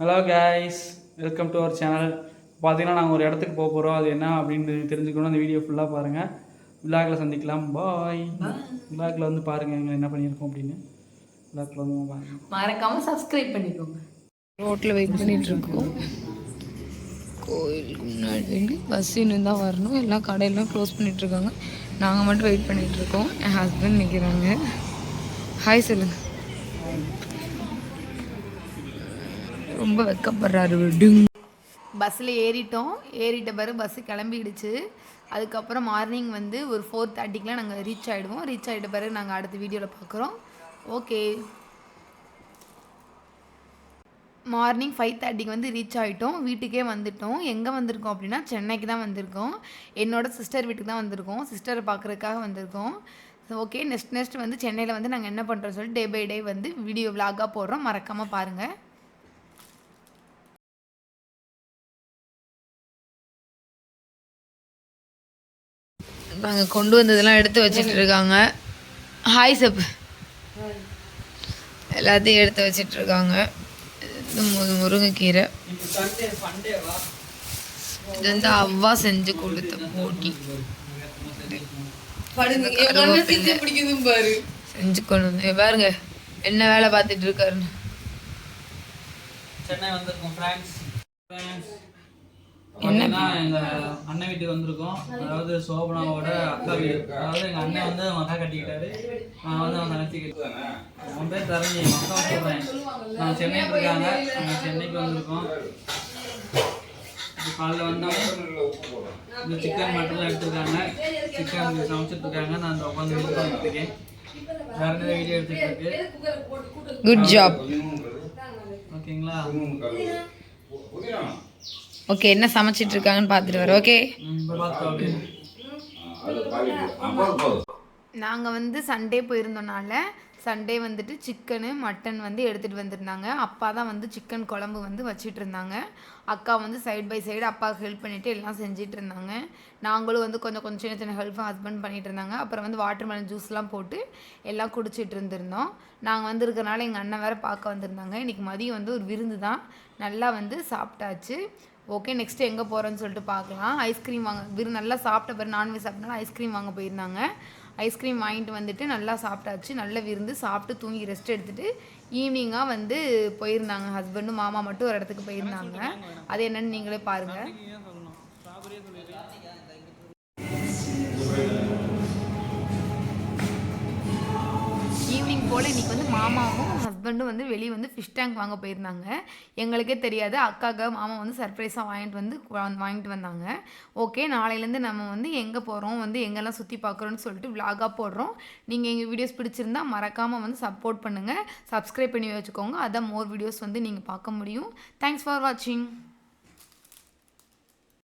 Hello guys welcome to our channel பார்த்தீங்கன்னா நாங்கள் ஒரு இடத்துக்கு போக போகிறோம் அது என்ன அப்படின்னு தெரிஞ்சுக்கணும் அந்த வீடியோ ஃபுல்லாக பாருங்கள் விலாகில் சந்திக்கலாம். பாய் விலாகில் வந்து பாருங்கள் எங்களை என்ன பண்ணியிருக்கோம் அப்படின்னு. விலாகில் வந்து பாருங்கள் மறக்காம சப்ஸ்கிரைப் பண்ணிக்கோங்க. ரோட்டில் வெயிட் பண்ணிட்டு இருக்கோம் கோயிலுக்கு முன்னாடி பஸ் இன்னும் தான் வரணும். எல்லா கடையெல்லாம் க்ளோஸ் பண்ணிட்டு இருக்காங்க நாங்கள் மட்டும் வெயிட் பண்ணிட்டு இருக்கோம் என் ஹஸ்பண்ட் நிற்கிறாங்க ஹாய் சொல்லுங்க. ரொம்ப வெக்கப்படுறாரு. டிங். பஸ்ஸில் ஏறிட்டோம். ஏறிட்ட பிறகு பஸ்ஸு கிளம்பிடுச்சு. அதுக்கப்புறம் மார்னிங் வந்து ஒரு ஃபோர் தேர்ட்டிக்கெலாம் நாங்கள் ரீச் ஆகிடுவோம் ரீச் ஆகிட்ட பிறகு நாங்கள் அடுத்த வீடியோவில் பார்க்குறோம் ஓகே மார்னிங் ஃபைவ் தேர்ட்டிக்கு வந்து ரீச் ஆகிட்டோம் வீட்டுக்கே வந்துட்டோம். எங்கே வந்திருக்கோம் அப்படின்னா சென்னைக்கு தான் வந்திருக்கோம். என்னோட சிஸ்டர் வீட்டுக்கு தான் வந்திருக்கோம். சிஸ்டரை பார்க்குறதுக்காக வந்திருக்கோம். ஓகே நெக்ஸ்ட் நெக்ஸ்ட் வந்து சென்னையில் வந்து நாங்கள் என்ன பண்ணுறோம் சொல்லிட்டு டே பை டே வந்து வீடியோ விலாகாக போடுறோம். மறக்காமல் பாருங்கள் நாங்கள் கொண்டு வந்ததெல்லாம் எடுத்து வச்சிட்டு இருக்காங்க ஹாய் சப் எல்லாத்தையும் எடுத்து வச்சிட்டு இருக்காங்க முருங்கைக்கீரை இது வந்து அவ்வா செஞ்சு கொடுத்த போட்டி. செஞ்சு கொண்டு வந்து பாருங்க என்ன வேலை பார்த்துட்டு இருக்காருன்னு. சென்னை வந்திருக்கோம் ஃப்ரெண்ட்ஸ் ஃப்ரெண்ட்ஸ் பார்த்தீங்கன்னா எங்கள் அண்ணன் வீட்டுக்கு வந்திருக்கோம். அதாவது சோபனாவோட அக்கா வீடு. அதாவது எங்கள் அண்ணன் வந்து மக்கா கட்டிக்கிட்டாரு. நான் வந்து அவன் கட்டிட்டேன் அவன் பேர் தரஞ்சி மக்கா சொல்கிறேன் நான் சென்னையில் இருக்காங்க. நாங்கள் சென்னைக்கு வந்திருக்கோம். காலைல வந்தோம். இந்த சிக்கன் மட்டன்லாம் எடுத்துருக்காங்க. சிக்கன் சமைச்சிட்டு இருக்காங்க நான் அந்த உட்காந்து எடுத்துருக்கேன் வேற வீடியோ எடுத்துட்டு இருக்கு? குட் ஜாப் ஓகேங்களா ஓகே என்ன சமைச்சிட்டு இருக்காங்கன்னு பார்த்துட்டு வர ஓகே நாங்கள் வந்து சண்டே போயிருந்தோனால சண்டே வந்துட்டு சிக்கனு மட்டன் வந்து எடுத்துகிட்டு வந்திருந்தாங்க. அப்பா தான் வந்து சிக்கன் குழம்பு வந்து வச்சிட்டு இருந்தாங்க அக்கா வந்து சைட் பை சைடு அப்பாவுக்கு ஹெல்ப் பண்ணிவிட்டு எல்லாம் செஞ்சிட்டு இருந்தாங்க நாங்களும் வந்து கொஞ்சம் கொஞ்சம் சின்ன சின்ன ஹெல்ப் ஹஸ்பண்ட் பண்ணிட்டு இருந்தாங்க அப்புறம் வந்து வாட்டர் மெலன் ஜூஸ்லாம் போட்டு எல்லாம் குடிச்சிட்டு இருந்திருந்தோம் நாங்கள் வந்துருக்கறனால எங்கள் அண்ணன் வேறு பார்க்க வந்திருந்தாங்க. இன்றைக்கி மதியம் வந்து ஒரு விருந்து தான். நல்லா வந்து சாப்பிட்டாச்சு. ஓகே நெக்ஸ்ட் எங்கே போகிறோன்னு சொல்லிட்டு பார்க்கலாம். ஐஸ்கிரீம் வாங்க விரு நல்லா சாப்பிட்ட பிறகு நான்வெஜ் சாப்பிட்டனால ஐஸ்கிரீம் வாங்க போயிருந்தாங்க. ஐஸ்கிரீம் வாங்கிட்டு வந்துட்டு நல்லா சாப்பிட்டாச்சு. நல்ல விருந்து சாப்பிட்டு தூங்கி ரெஸ்ட் எடுத்துட்டு ஈவினிங்காக வந்து போயிருந்தாங்க. ஹஸ்பண்டும் மாமா மட்டும் ஒரு இடத்துக்கு போயிருந்தாங்க. அது என்னன்னு நீங்களே பாருங்கள் போல் இன்றைக்கி வந்து மாமாவும் ஹஸ்பண்டும் வந்து வெளியே வந்து ஃபிஷ் டேங்க் வாங்க போயிருந்தாங்க. எங்களுக்கே தெரியாது. அக்காவுக்கு மாமா வந்து சர்ப்ரைஸாக வாங்கிட்டு வந்து வா- வாங்கிட்டு வந்தாங்க. ஓகே நாளையிலேருந்து நம்ம வந்து எங்கே போகிறோம் வந்து எங்கெல்லாம் சுற்றி பார்க்குறோன்னு சொல்லிட்டு விலாகாக போடுறோம். நீங்கள் எங்கள் வீடியோஸ் பிடிச்சிருந்தா மறக்காமல் வந்து சப்போர்ட் பண்ணுங்கள் சப்ஸ்கிரைப் பண்ணி வச்சுக்கோங்க. அதான் மோர் வீடியோஸ் வந்து நீங்கள் பார்க்க முடியும். தேங்க்ஸ் ஃபார் வாட்சிங்